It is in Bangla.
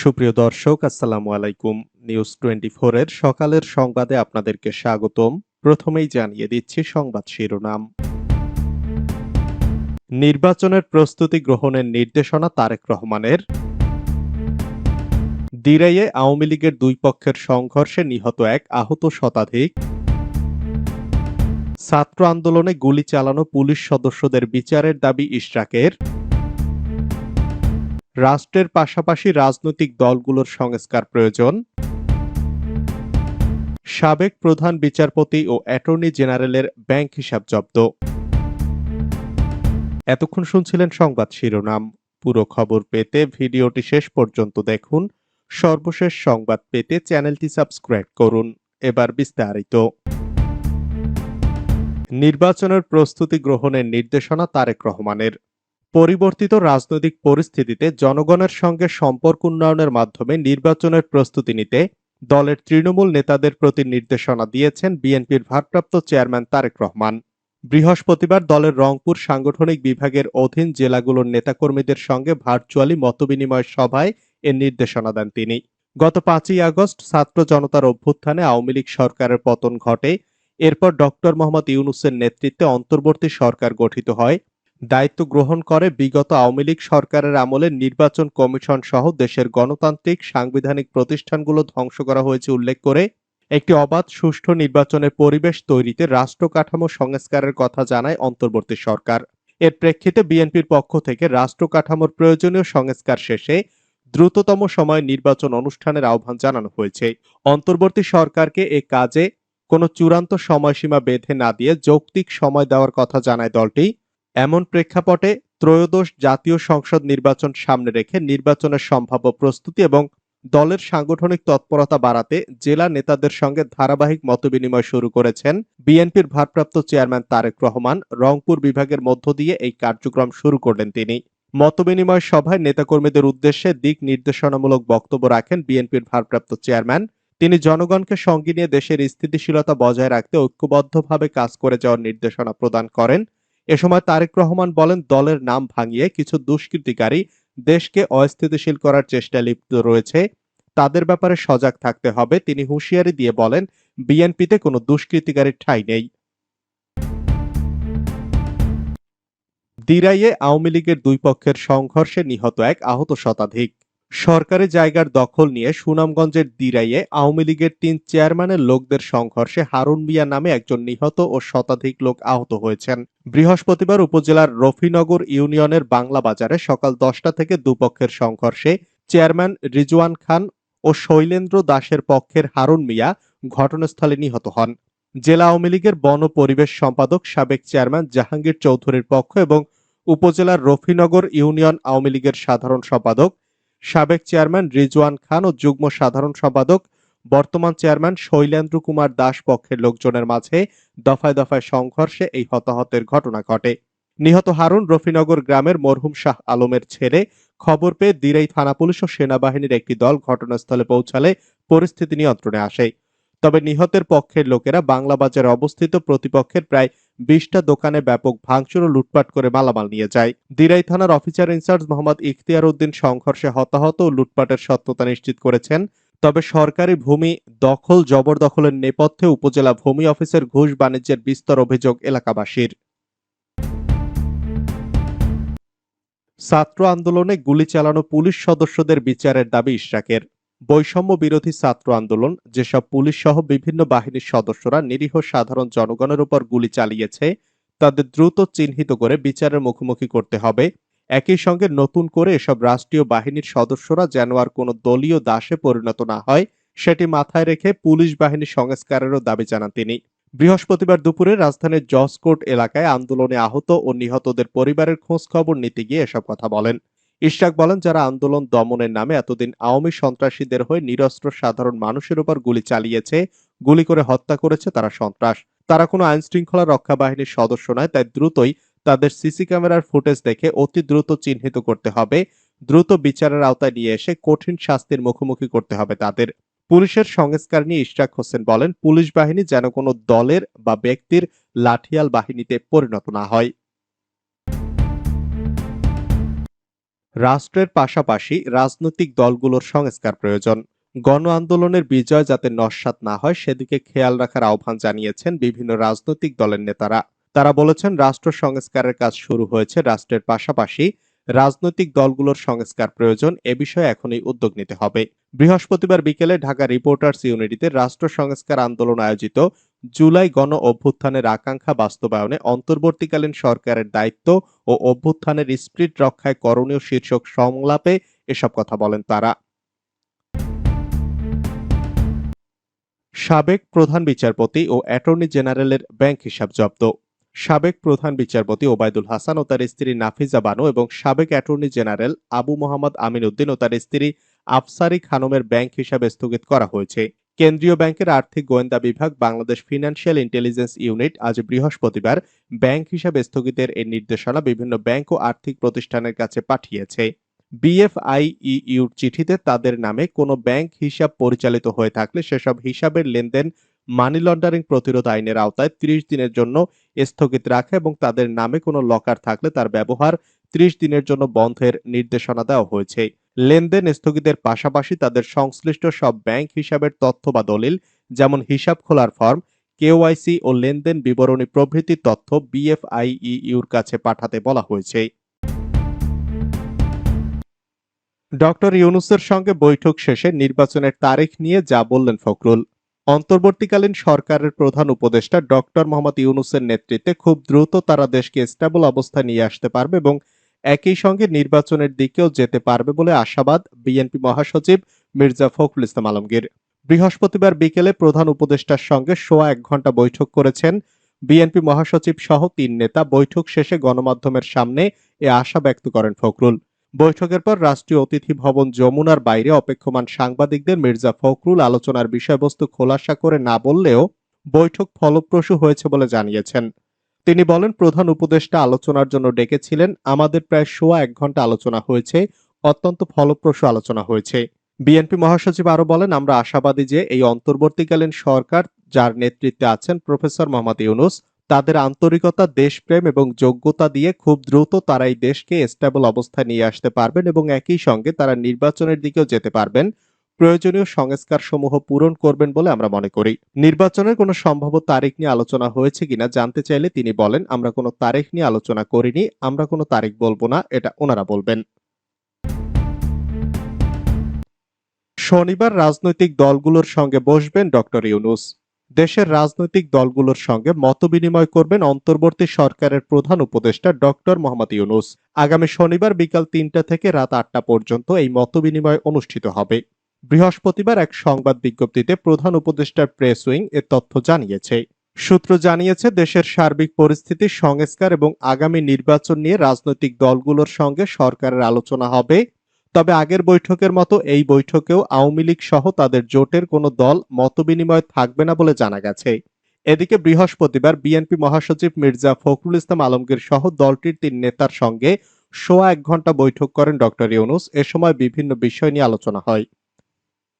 সুপ্রিয় দর্শক, আসসালামু আলাইকুম। নিউজ টোয়েন্টি এর সকালের সংবাদে আপনাদেরকে স্বাগতম। প্রথমেই জানিয়ে দিচ্ছি সংবাদ শিরোনাম। নির্বাচনের প্রস্তুতি গ্রহণের নির্দেশনা তারেক রহমানের। দিরাইয়ে আওয়ামী লীগের দুই পক্ষের সংঘর্ষে নিহত এক আহত শতাধিক। ছাত্র আন্দোলনে গুলি চালানো পুলিশ সদস্যদের বিচারের দাবি ইশরাকের। রাষ্ট্রের পাশাপাশি রাজনৈতিক দলগুলোর সংস্কার প্রয়োজন। সাবেক প্রধান বিচারপতি ও অ্যাটর্নি জেনারেলের ব্যাংক হিসাব জব্দ। এতক্ষণ শুনছিলেন সংবাদ শিরোনাম। পুরো খবর পেতে ভিডিওটি শেষ পর্যন্ত দেখুন। সর্বশেষ সংবাদ পেতে চ্যানেলটি সাবস্ক্রাইব করুন। এবার বিস্তারিত। নির্বাচনের প্রস্তুতি গ্রহণের নির্দেশনা তারেক রহমানের। পরিবর্তিত রাজনৈতিক পরিস্থিতিতে জনগণের সঙ্গে সম্পর্ক উন্নয়নের মাধ্যমে নির্বাচনের প্রস্তুতি নিতে দলের তৃণমূল নেতাদের প্রতি নির্দেশনা দিয়েছেন বিএনপির ভারপ্রাপ্ত চেয়ারম্যান তারেক রহমান। বৃহস্পতিবার দলের রংপুর সাংগঠনিক বিভাগের অধীন জেলাগুলোর নেতাকর্মীদের সঙ্গে ভার্চুয়ালি মতবিনিময় সভায় এর নির্দেশনা দেন তিনি। গত পাঁচই আগস্ট ছাত্র জনতার অভ্যুত্থানে আওয়ামী লীগ সরকারের পতন ঘটে। এরপর ডক্টর মোহাম্মদ ইউনুসের নেতৃত্বে অন্তর্বর্তী সরকার গঠিত হয়। দায়িত্ব গ্রহণ করে বিগত আওয়ামী লীগ সরকারের আমলে নির্বাচন কমিশন সহ দেশের গণতান্ত্রিক, সাংবিধানিক প্রতিষ্ঠানগুলো ধ্বংস করা হয়েছে উল্লেখ করে একটি অবাধ, সুষ্ঠু নির্বাচনের পরিবেশ তৈরিতে রাষ্ট্র কাঠামো সংস্কারের কথা জানায় অন্তর্বর্তী সরকার। এর প্রেক্ষিতে বিএনপির পক্ষ থেকে রাষ্ট্র কাঠামোর প্রয়োজনীয় সংস্কার শেষে দ্রুততম সময়ে নির্বাচন অনুষ্ঠানের আহ্বান জানানো হয়েছে। অন্তর্বর্তী সরকারকে এ কাজে কোনো চূড়ান্ত সময়সীমা বেঁধে না দিয়ে যৌক্তিক সময় দেওয়ার কথা জানায় দলটি। এমন প্রেক্ষাপটে ত্রয়োদশ জাতীয় সংসদ নির্বাচন সামনে রেখে নির্বাচনের সম্ভাব্য প্রস্তুতি এবং দলের সাংগঠনিক তৎপরতা বাড়াতে জেলা নেতাদের সঙ্গে ধারাবাহিক মতবিনিময় শুরু করেছেন বিএনপির ভারপ্রাপ্ত চেয়ারম্যান তারেক রহমান। রংপুর বিভাগের মধ্য দিয়ে এই কার্যক্রম শুরু করলেন তিনি। মতবিনিময় সভায় নেতাকর্মীদের উদ্দেশ্যে দিক নির্দেশনামূলক বক্তব্য রাখেন বিএনপির ভারপ্রাপ্ত চেয়ারম্যান। তিনি জনগণকে সঙ্গে নিয়ে দেশের স্থিতিশীলতা বজায় রাখতে ঐক্যবদ্ধভাবে কাজ করে যাওয়ার নির্দেশনা প্রদান করেন। এ সময় তারেক রহমান বলেন, দলের নাম ভাঙিয়ে কিছু দুষ্কৃতিকারী দেশকে অস্থিতিশীল করার চেষ্টায় লিপ্ত রয়েছে। তাদের ব্যাপারে সজাগ থাকতে হবে। তিনি হুঁশিয়ারি দিয়ে বলেন, বিএনপিতে কোনো দুষ্কৃতিকারীর ঠাঁই নেই। দিরাইয়ে আওয়ামী লীগের দুই পক্ষের সংঘর্ষে নিহত এক আহত শতাধিক। সরকারি জায়গার দখল নিয়ে সুনামগঞ্জের দিরাইয়ে আওয়ামী লীগের তিন চেয়ারম্যানের লোকদের সংঘর্ষে হারুন মিয়া নামে একজন নিহত ও শতাধিক লোক আহত হয়েছেন। বৃহস্পতিবার উপজেলার রফিনগর ইউনিয়নের বাংলা বাজারে সকাল দশটা থেকে দুপক্ষের সংঘর্ষে চেয়ারম্যান রিজওয়ান খান ও শৈলেন্দ্র দাসের পক্ষের হারুন মিয়া ঘটনাস্থলে নিহত হন। জেলা আওয়ামী লীগের বন পরিবেশ সম্পাদক সাবেক চেয়ারম্যান জাহাঙ্গীর চৌধুরীর পক্ষ এবং উপজেলার রফিনগর ইউনিয়ন আওয়ামী লীগের সাধারণ সম্পাদক সাবেক চেয়ারম্যান রিজওয়ান খান ও যুগ্ম সাধারণ সম্পাদক, বর্তমান চেয়ারম্যান শৈলেন্দ্র কুমার দাস পক্ষের লোকজনের মাঝে দফায় দফায় সংঘর্ষে এই হতাহতের ঘটনা ঘটে। নিহত হারুন রফিনগর গ্রামের মরহুম শাহ আলমের ছেলে খবর পেয়ে দিরাই থানা পুলিশ ও সেনাবাহিনীর একটি দল ঘটনাস্থলে পৌঁছালে পরিস্থিতি নিয়ন্ত্রণে আসে। তবে নিহতের পক্ষের লোকেরা বাংলা বাজারে অবস্থিত প্রতিপক্ষের প্রায় বিশটা দোকানে ব্যাপক ভাঙচুর ও লুটপাট করে মালামাল নিয়ে যায়। দিরাই থানার officer in charge Mohammad Ikhtiar Uddin সংঘর্ষে হতাহত ও লুটপাটের সত্যতা নিশ্চিত করেছেন। তবে সরকারি ভূমি দখল জবরদখলের নেপথ্যে উপজেলা ভূমি অফিসের ঘুষ বাণিজ্যের বিস্তর অভিযোগ এলাকাবাসীর। ছাত্র আন্দোলনে গুলি চালানো পুলিশ সদস্যদের বিচারের দাবি ইশরাকের। বৈষম্য বিরোধী ছাত্র আন্দোলন, যেসব পুলিশ সহ বিভিন্ন বাহিনীর সদস্যরা নিরীহ সাধারণ জনগণের উপর গুলি চালিয়েছে, তাদের দ্রুত চিহ্নিত করে বিচারের মুখোমুখি করতে হবে। একই সঙ্গে নতুন করে এসব রাষ্ট্রীয় বাহিনীর সদস্যরা যেন আর কোনো দলীয় দাসে পরিণত না হয়, সেটি মাথায় রেখে পুলিশ বাহিনী সংস্কারেরও দাবি জানান তিনি। বৃহস্পতিবার দুপুরে রাজধানীর জসকোট এলাকায় আন্দোলনে আহত ও নিহতদের পরিবারের খোঁজ খবর নিতে গিয়ে এসব কথা বলেন। ইশরাক বলেন, যারা আন্দোলন দমনের নামে এতদিন আওয়ামী সন্ত্রাসীদের হয়ে নিরস্ত্র সাধারণ মানুষের উপর গুলি চালিয়েছে, গুলি করে হত্যা করেছে তারা সন্ত্রাস। তারা কোনো আইন শৃঙ্খলা রক্ষা বাহিনীর সদস্য নয়, তাই দ্রুতই তাদের সিসি ক্যামেরার ফুটেজ দেখে অতি দ্রুত চিহ্নিত করতে হবে। দ্রুত বিচারের আওতায় নিয়ে এসে কঠিন শাস্তির মুখোমুখি করতে হবে তাদের। পুলিশের সংস্কার নিয়ে ইশরাক হোসেন বলেন, পুলিশ বাহিনী যেন কোনো দলের বা ব্যক্তির লাঠিয়াল বাহিনীতে পরিণত না হয়। রাষ্ট্রের পাশাপাশি রাজনৈতিক দলগুলোর সংস্কার প্রয়োজন। গণ আন্দোলনের বিজয় যাতে নস্যাৎ না হয়, সেদিকে খেয়াল রাখার আহ্বান জানিয়েছেন বিভিন্ন রাজনৈতিক দলের নেতারা। তারা বলেছেন, রাষ্ট্র সংস্কারের কাজ শুরু হয়েছে, রাষ্ট্রের পাশাপাশি রাজনৈতিক দলগুলোর সংস্কার প্রয়োজন, এ বিষয়ে এখনই উদ্যোগ নিতে হবে। বৃহস্পতিবার বিকেলে ঢাকা রিপোর্টার্স ইউনিটিতে রাষ্ট্র সংস্কার আন্দোলন আয়োজিত জুলাই গণ অভ্যুত্থানের আকাঙ্ক্ষা বাস্তবায়নে অন্তর্বর্তীকালীন সরকারের দায়িত্ব ও অভ্যুত্থানের স্প্রিট রক্ষায় করণীয় শীর্ষক সংলাপে এসব কথা বলেন তারা। সাবেক প্রধান বিচারপতি ও অ্যাটর্নি জেনারেলের ব্যাংক হিসাব জব্দ। সাবেক প্রধান বিচারপতি ওবায়দুল হাসান ও তার স্ত্রী নাফিজা বানু এবং সাবেক অ্যাটর্নি জেনারেল আবু মোহাম্মদ আমিন উদ্দিন ও তার স্ত্রী আফসারি খানমের ব্যাংক হিসাব স্থগিত করা হয়েছে। কেন্দ্রীয় ব্যাংকের আর্থিক গোয়েন্দা বিভাগ বাংলাদেশ ফিনান্সিয়াল ইন্টেলিজেন্স ইউনিট আজ বৃহস্পতিবার ব্যাংক হিসাব স্থগিতের এই নির্দেশনা বিভিন্ন ব্যাংক ও আর্থিক প্রতিষ্ঠানের কাছে পাঠিয়েছে। বিএফআইইউর চিঠিতে তাদের নামে কোনো ব্যাংক হিসাব পরিচালিত হয়ে থাকলে সেসব হিসাবের লেনদেন মানি লন্ডারিং প্রতিরোধ আইনের আওতায় ত্রিশ দিনের জন্য স্থগিত রাখা এবং তাদের নামে কোনো লকার থাকলে তার ব্যবহার ত্রিশ দিনের জন্য বন্ধের নির্দেশনা দেওয়া হয়েছে। লেনদেন স্থগিতের পাশাপাশি তাদের সংশ্লিষ্ট সব ব্যাংক হিসাবের তথ্য বা দলিল, যেমন হিসাব খোলার ফর্ম কেওয়াইসি ও লেনদেন বিবরণী প্রভৃতি তথ্য বিএফআইইউর কাছে পাঠাতে বলা হয়েছে। ডক্টর ইউনুসের সঙ্গে বৈঠক শেষে নির্বাচনের তারিখ নিয়ে যা বললেন ফখরুল। অন্তর্বর্তীকালীন সরকারের প্রধান উপদেষ্টা ডক্টর মোহাম্মদ ইউনুসের নেতৃত্বে খুব দ্রুত তারা দেশকে স্টেবল অবস্থায় নিয়ে আসতে পারবে এবং একই সঙ্গে নির্বাচনের দিকেও যেতে পারবে বলে আশাবাদ বিএনপি মহাসচিব মির্জা ফখরুল ইসলাম আলমগীর। বৃহস্পতিবার বিকেলে প্রধান উপদেষ্টার সঙ্গে সোয়া এক ঘণ্টা বৈঠক করেছেন বিএনপি মহাসচিব সহ তিন নেতা। বৈঠক শেষে গণমাধ্যমের সামনে এ আশা ব্যক্ত করেন ফখরুল। বৈঠকের পর রাষ্ট্রীয় অতিথি ভবন যমুনার বাইরে অপেক্ষমান সাংবাদিকদের মির্জা ফখরুল আলোচনার বিষয়বস্তু খোলাসা করে না বললেও বৈঠক ফলপ্রসূ হয়েছে বলে জানিয়েছেন। তিনি বলেন, প্রধান উপদেষ্টা আলোচনার জন্য ডেকেছিলেন। আমাদের প্রায় সোয়া এক ঘণ্টা আলোচনা হয়েছে, অত্যন্ত ফলপ্রসূ আলোচনা হয়েছে। বিএনপি মহাসচিব আরও বলেন, আমরা আশাবাদী যে এই অন্তর্বর্তীকালীন সরকার যার নেতৃত্বে আছেন প্রফেসর মোহাম্মদ ইউনুস, তাদের আন্তরিকতা, দেশপ্রেম এবং যোগ্যতা দিয়ে খুব দ্রুত তারা এই দেশকে স্টেবল অবস্থায় নিয়ে আসতে পারবেন এবং একই সঙ্গে তারা নির্বাচনের দিকেও যেতে পারবেন। প্রয়োজনীয় সংস্কার সমূহ পূরণ করবেন বলে আমরা মনে করি। নির্বাচনের কোনো সম্ভাব্য তারিখ নিয়ে আলোচনা হয়েছে কিনা জানতে চাইলে তিনি বলেন, আমরা কোনো তারিখ নিয়ে আলোচনা করিনি, আমরা কোনো তারিখ বলব না, এটা ওনারা বলবেন। শনিবার রাজনৈতিক দলগুলোর সঙ্গে বসবেন ডক্টর ইউনুস। দেশের রাজনৈতিক দলগুলোর সঙ্গে মতবিনিময় করবেন অন্তর্বর্তী সরকারের প্রধান উপদেষ্টা ডক্টর মোহাম্মদ ইউনুস। আগামী শনিবার বিকাল তিনটা থেকে রাত আটটা পর্যন্ত এই মতবিনিময় অনুষ্ঠিত হবে। বৃহস্পতিবার এক সংবাদ বিজ্ঞপ্তিতে প্রধান উপদেষ্টার প্রেস উইং এ তথ্য জানিয়েছে। সূত্র জানিয়েছে, দেশের সার্বিক পরিস্থিতি, সংস্কার এবং আগামী নির্বাচন নিয়ে রাজনৈতিক দলগুলোর সঙ্গে সরকারের আলোচনা হবে। তবে আগের বৈঠকের মতো এই বৈঠকেও আওয়ামী লীগ সহ তাদের জোটের কোনো দল মতবিনিময় থাকবে না বলে জানা গেছে। এদিকে বৃহস্পতিবার বিএনপি মহাসচিব মির্জা ফখরুল ইসলাম আলমগীর সহ দলটির তিন নেতার সঙ্গে সোয়া এক ঘণ্টা বৈঠক করেন ডক্টর ইউনুস। এ সময় বিভিন্ন বিষয় নিয়ে আলোচনা হয়।